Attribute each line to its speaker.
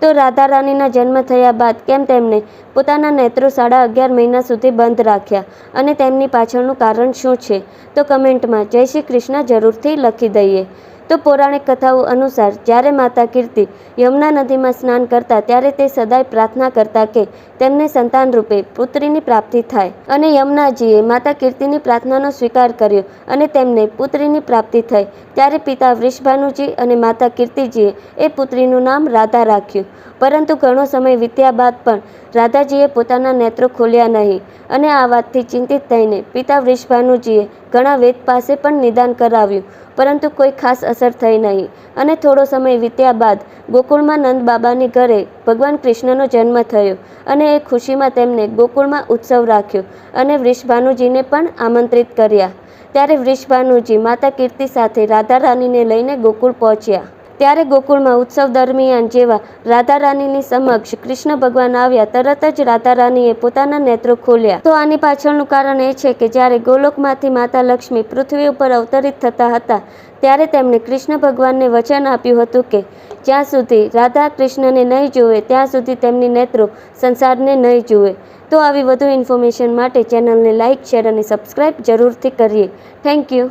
Speaker 1: તો રાધા રાણીના જન્મ થયા બાદ કેમ તેમણે પોતાના નેત્રો સાડા અગિયાર મહિના સુધી બંધ રાખ્યા? અને તેમની પાછળનું કારણ શું છે? તો કમેન્ટમાં જય શ્રી કૃષ્ણ જરૂરથી લખી દઈએ. તો પૌરાણિક કથાઓ અનુસાર જ્યારે માતા કીર્તિ યમુના નદીમાં સ્નાન કરતા ત્યારે તે સદાય પ્રાર્થના કરતા કે તેમને સંતાન રૂપે પુત્રીની પ્રાપ્તિ થાય. અને યમુનાજીએ માતા કીર્તિની પ્રાર્થનાનો સ્વીકાર કર્યો અને તેમને પુત્રીની પ્રાપ્તિ થઈ. ત્યારે પિતા વૃષભાનુજી અને માતા કીર્તિજીએ એ પુત્રીનું નામ રાધા રાખ્યું. પરંતુ ઘણો સમય વીત્યા બાદ પણ રાધાજીએ પોતાના નેત્રો ખોલ્યા નહીં અને આ વાતથી ચિંતિત થઈને પિતા વૃષભાનુજીએ ઘણા વેદ પાસે પણ નિદાન કરાવ્યું. પરંતુ કોઈ ખાસ અસર થઈ નહીં. અને થોડો સમય વીત્યા બાદ ગોકુળમાં નંદ બાબાની ઘરે ભગવાન કૃષ્ણનો જન્મ થયો અને એ ખુશીમાં તેમને ગોકુળમાં ઉત્સવ રાખ્યો અને વૃષભાનુજીને પણ આમંત્રિત કર્યા. ત્યારે વૃષભાનુજી માતા કીર્તિ સાથે રાધા રાણીને લઈને ગોકુળ પહોંચ્યા. ત્યારે ગોકુળમાં ઉત્સવ દરમિયાન જેવા રાધા રાણીની સમક્ષ કૃષ્ણ ભગવાન આવ્યા, તરત જ રાધા રાણીએ પોતાના નેત્રો ખોલ્યા. તો આની પાછળનું કારણ એ છે કે જ્યારે ગોલોકમાંથી માતા લક્ષ્મી પૃથ્વી ઉપર અવતરિત થતા હતા, ત્યારે તેમણે કૃષ્ણ ભગવાનને વચન આપ્યું હતું કે, જ્યાં સુધી રાધા કૃષ્ણને નહીં જુએ, ત્યાં સુધી તેમની નેત્રો સંસારને નહીં જુએ. તો આવી વધુ ઇન્ફોર્મેશન માટે ચેનલને લાઇક શેર અને સબસ્ક્રાઇબ જરૂરથી કરીએ. Thank you